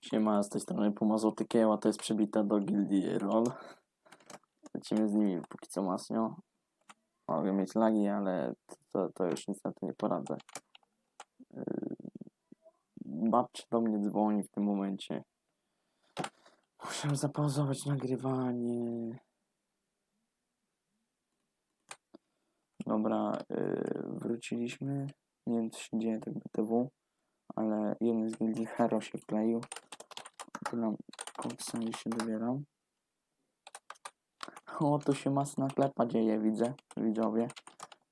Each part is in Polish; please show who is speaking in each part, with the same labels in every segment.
Speaker 1: Siema, z tej strony Pumazoty Kieła, to jest przebita do gildii ROL. Lecimy z nimi póki co masnio. Mogę mieć lagi, ale to, to już niestety nie poradzę. Yy, Babcia do mnie dzwoni w tym momencie. Muszę zapauzować nagrywanie. Dobra, yy, wróciliśmy. Nie wiem co się dzieje tak BTW, ale jeden z gildii Hero się wkleił. Nam koksa i się dobieram. O, tu się masna klepa dzieje, widzę, widzowie.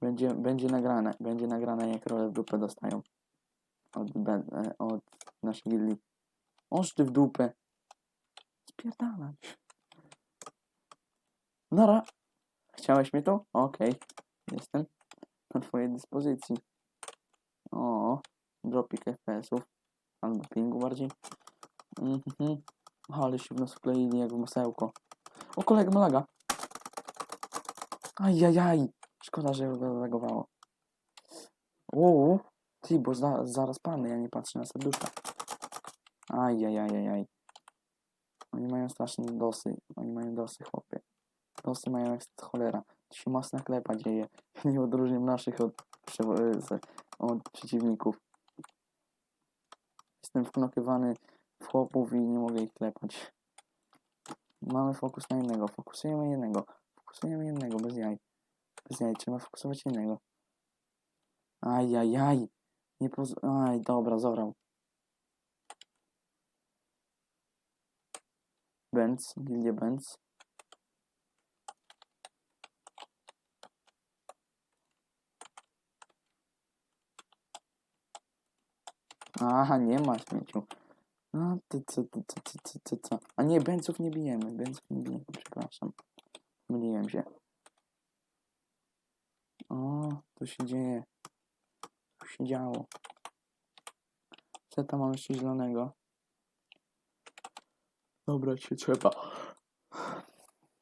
Speaker 1: Będzie, będzie nagrane, będzie nagrane jak role w dupę dostają. Od, ben- e, od naszej gildii. Oż ty w dupę. Spierdalać. Nara. Chciałeś mnie tu? Okej. Jestem na twojej dyspozycji. O, dropik FPS-ów. Albo pingu bardziej. Mhm. Ale się w nas wkleili jak w masełko. O, kolega ma laga. Ajajaj. Szkoda, że go lagowało. Uuu. Ty, bo za, zaraz palny, ja nie patrzę na serduszka. Ajajajajaj. Oni mają straszne dosy. Oni mają dosy, chłopie. Dosy mają jak cholera. Tu się masna klepa dzieje. Nie odróżniam naszych od, z- od przeciwników. Jestem wknokywany chłopów i nie mogę ich klepać. Mamy fokus na jednego. Fokusujemy jednego. Fokusujemy jednego, bez jaj. Bez jaj, trzeba fokusować jednego. Ajajaj. Nie poz... Aj, dobra, zorał. Benz, Gildia Benz. Aha, nie ma śmieciu. A, ty, ty, ty, ty, ty, ty, ty, ty. A nie, Benzów nie bijemy, Benzów nie bijemy, przepraszam. Myliłem się. O, to się dzieje. Tu się działo. Seta mam jeszcze zielonego. Dobra, się trzeba.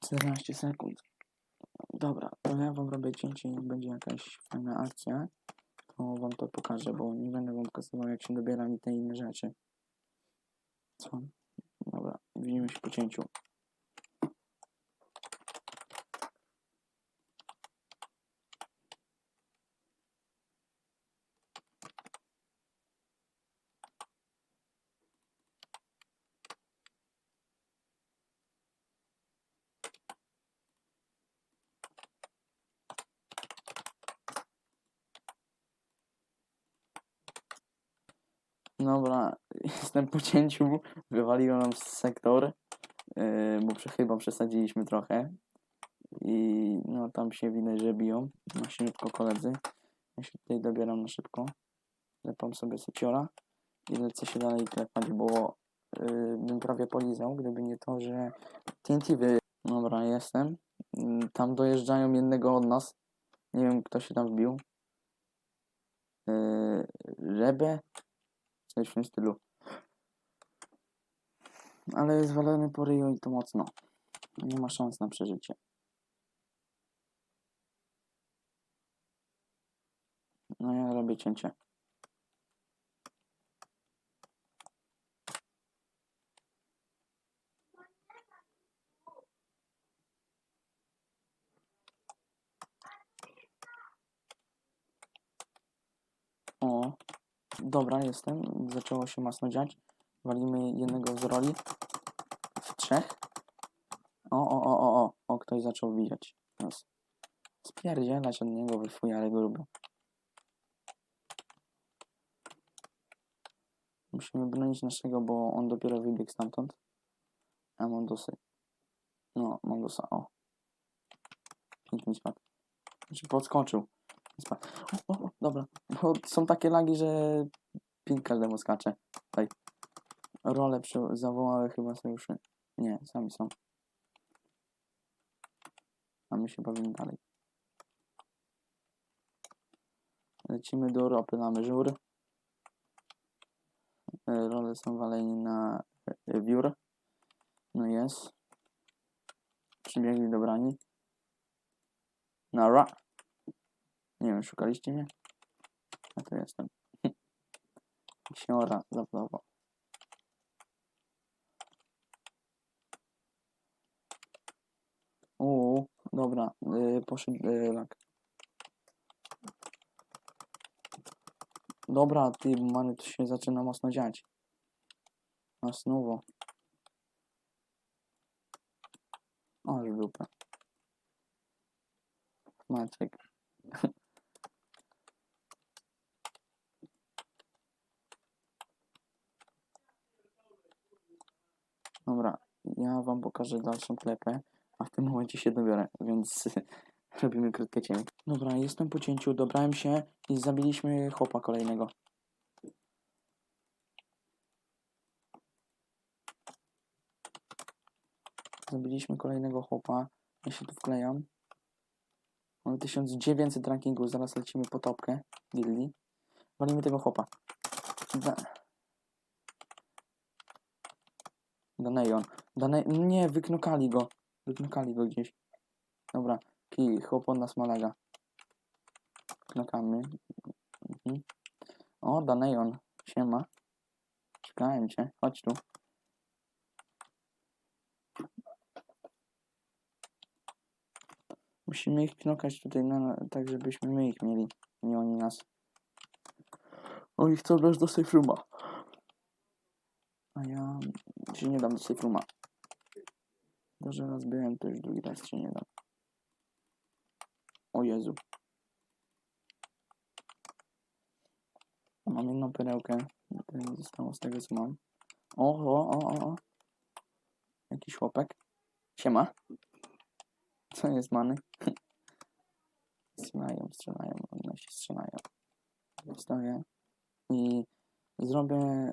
Speaker 1: 14 sekund. Dobra, to ja wam robię cięcie, jak będzie jakaś fajna akcja, to wam to pokażę, bo nie będę wam pokazywał, jak się dobiera mi te inne rzeczy. Dobra, widzimy się po cięciu. Dobra, jestem po cięciu, wywaliło nam sektor, yy, bo chyba przesadziliśmy trochę. I no tam się widać, że biją na szybko koledzy. Ja się tutaj dobieram na szybko. Lepam sobie seciola i lecę się dalej klepać, bo yy, bym prawie polizał, gdyby nie to, że TNT wy... Dobra, jestem. Yy, Tam dojeżdżają jednego od nas. Nie wiem, kto się tam wbił. Yy, Rebę? Coś w tym stylu. Ale jest walony po ryju i to mocno. Nie ma szans na przeżycie. No ja robię cięcie. O, dobra, jestem. Zaczęło się masno dziać. Walimy jednego z roli. W trzech. O, o, o, o, o. O, ktoś zaczął wijać. Nas. Spierdzielać od niego wyfujary gruby. Musimy bronić naszego, bo on dopiero wybiegł stamtąd. A mam dosy. No, mam dosa. O. Pięknie spadł. Znaczy podskoczył. O, o, dobra. Bo są takie lagi, że ping każdemu skacze. Tutaj. Role zawołały chyba sojuszy. Nie, sami są. A my się bawimy dalej. Lecimy do ropy, mamy żur. E, Role są waleni na e, wiór. No jest. Przybiegli dobrani. Nara. Nie wiem, szukaliście mnie? Ja tu jestem. Siora zawodowa. Uuu, dobra, yy, poszedł yy, lak. Dobra, ty, many, to się zaczyna mocno dziać. Na snuwo. Aż dupę. Maciek. Dobra, ja wam pokażę dalszą klepę, a w tym momencie się dobiorę, więc robimy krótkie cień. Dobra, jestem po cięciu, dobrałem się i zabiliśmy chłopa kolejnego. Zabiliśmy kolejnego chłopa. Ja się tu wklejam. Mamy 1900 rankingu, zaraz lecimy po topkę gildii. Walimy tego chłopa. Da... Danejon. Dane... Nie, wyknokali go. Wyknokali go gdzieś. Dobra, kij, chłop od nas malaga. Knokamy. Mhm. O, Danejon. Siema. Czekałem cię. Chodź tu. Musimy ich knokać tutaj, na, tak żebyśmy my ich mieli, nie oni nas. Oni chcą nas do safe rooma. A ja się nie dam do safe rooma. To, że raz byłem, to już drugi raz się nie dam. O Jezu. Mam jedną perełkę. Tyle zostało z tego, co mam. O, o, o, o, o. Jakiś chłopek. Siema. Co jest, many? strzelają, strzelają, one się strzelają. Stoję i zrobię...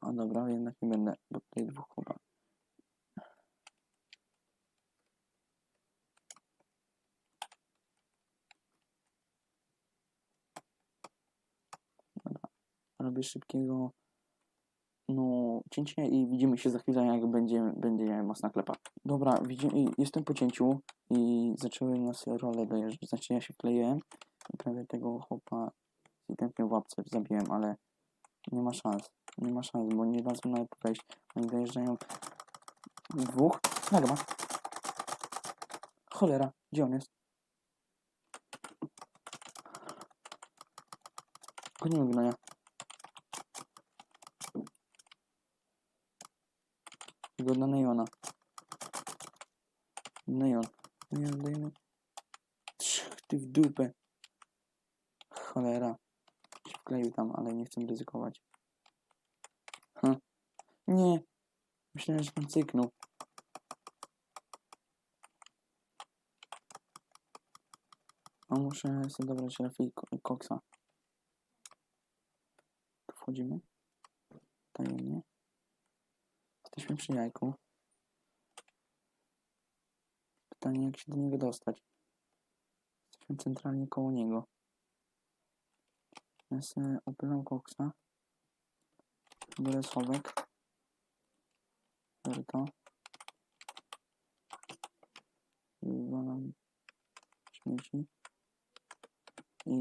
Speaker 1: A dobra, jednak nie będę, bo tutaj dwóch. Dobra, robię szybkiego no, cięcie i widzimy się za chwilę, jak będzie, będzie mocna klepa. Dobra, widzimy, jestem po cięciu i zaczęły nas role dojeżdżać. Znaczy ja się i prawie tego chłopa ewidentnie w łapce zabiłem, ale nie ma szans. Nie ma szans, bo nie dadzą nawet wejść. Oni dojeżdżają dwóch. Nagle ma. Cholera, gdzie on jest? Gonimy gnoja. Tego na Nejona. Nejon. Nejon, dajmy. Ty w dupę. Cholera. Się wkleił tam, ale nie chcę ryzykować. Hm. Nie. Myślałem, że tam cyknął. A muszę sobie dobrać Rafi Koksa. Tu wchodzimy. Tajemnie. Jesteśmy przy jajku. Pytanie, jak się do niego dostać. Jesteśmy centralnie koło niego. Ja sobie opylam koksa. Biorę schowek. Biorę to. Wywalam śmieci. I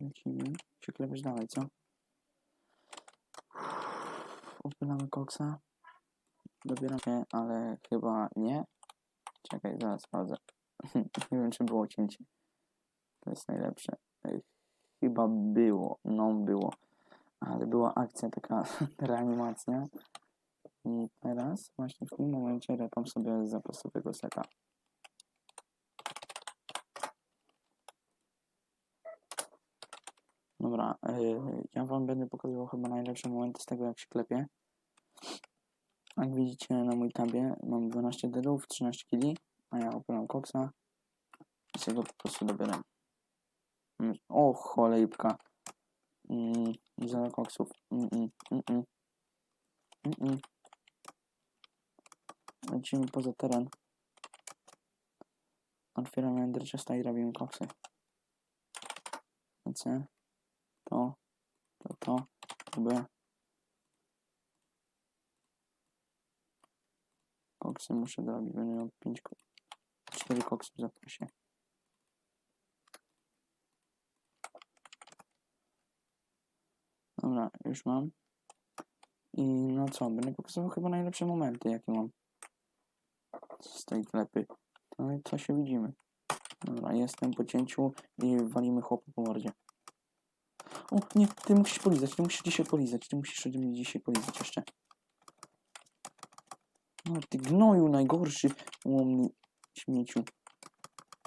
Speaker 1: lecimy. Się klepiesz dalej, co? Opylamy koksa. Dobieram się, ale chyba nie. Czekaj, zaraz sprawdzę. nie wiem, czy było cięcie. To jest najlepsze. Chyba było, no było. Ale była akcja taka reanimacja. I teraz właśnie w tym momencie repam sobie z zapasowego seta. Dobra, yy, ja wam będę pokazywał chyba najlepsze momenty z tego jak się klepie. Jak widzicie na mój tabie mam 12 deadów, 13 killi, a ja opieram koksa i sobie go po prostu dobieram. Mm, O cholejka. Mm, zero koksów. Mm, mm, mm. Lecimy poza teren. Otwieramy Ender Chesta i robimy koksy. C. To. To. To. to B. Koksy muszę zrobić. Będę miał 5 ko 4 koksy w zapasie. Dobra, już mam. I no co, będę pokazywał chyba najlepsze momenty, jakie mam z tej klepy. No i co się widzimy? Dobra, jestem po cięciu i walimy chłopu po mordzie. O, nie, ty musisz polizać, ty musisz dzisiaj polizać, ty musisz mnie dzisiaj polizać jeszcze. No, ty gnoju najgorszy, łomny śmieciu.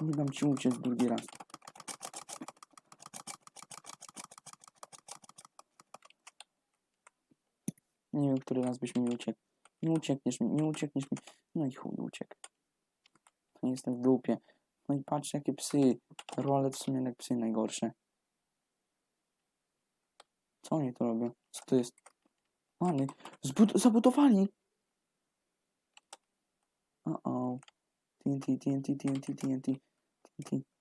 Speaker 1: Nie dam ci uciec drugi raz. Wiem, który raz byś mi uciekł. Nie uciekniesz mi, nie uciekniesz mi. No i chuj, uciekł. To jestem w dupie. No i patrz, jakie psy. Role w sumie jak psy najgorsze. Co oni tu robią? Co to jest? Many. Zbud zabudowali! Uh-oh. TNT, TNT, TNT, TNT, TNT.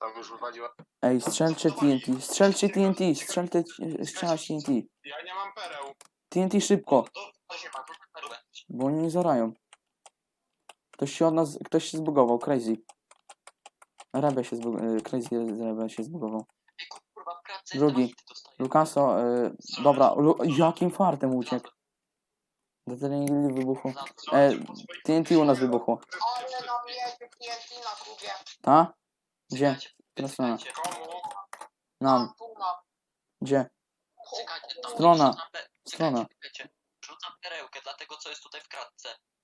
Speaker 2: Tam już wywaliła.
Speaker 1: Ej, strzelcie TNT, strzelcie TNT, strzelcie, strzelać TNT.
Speaker 2: Ja nie mam pereł.
Speaker 1: TNT szybko,
Speaker 2: To, to się ma, to perłę.
Speaker 1: bo oni nie zarają. Ktoś się od nas, ktoś się zbugował, crazy. Rebel się zbugował, crazy Rebel się zbugował.
Speaker 3: Ej, kurwa, w kratce
Speaker 1: Drugi.
Speaker 3: dostaję.
Speaker 1: Lucaso, y, dobra, Lu jakim fartem uciekł? Determinili wybuchło. E, TNT u nas wybuchło.
Speaker 4: Ale na mnie TNT na kubie.
Speaker 1: Ta? Gdzie? Strona? Nam. Gdzie? Strona. Strona.
Speaker 3: Rzucam perełkę co jest tutaj w kratce.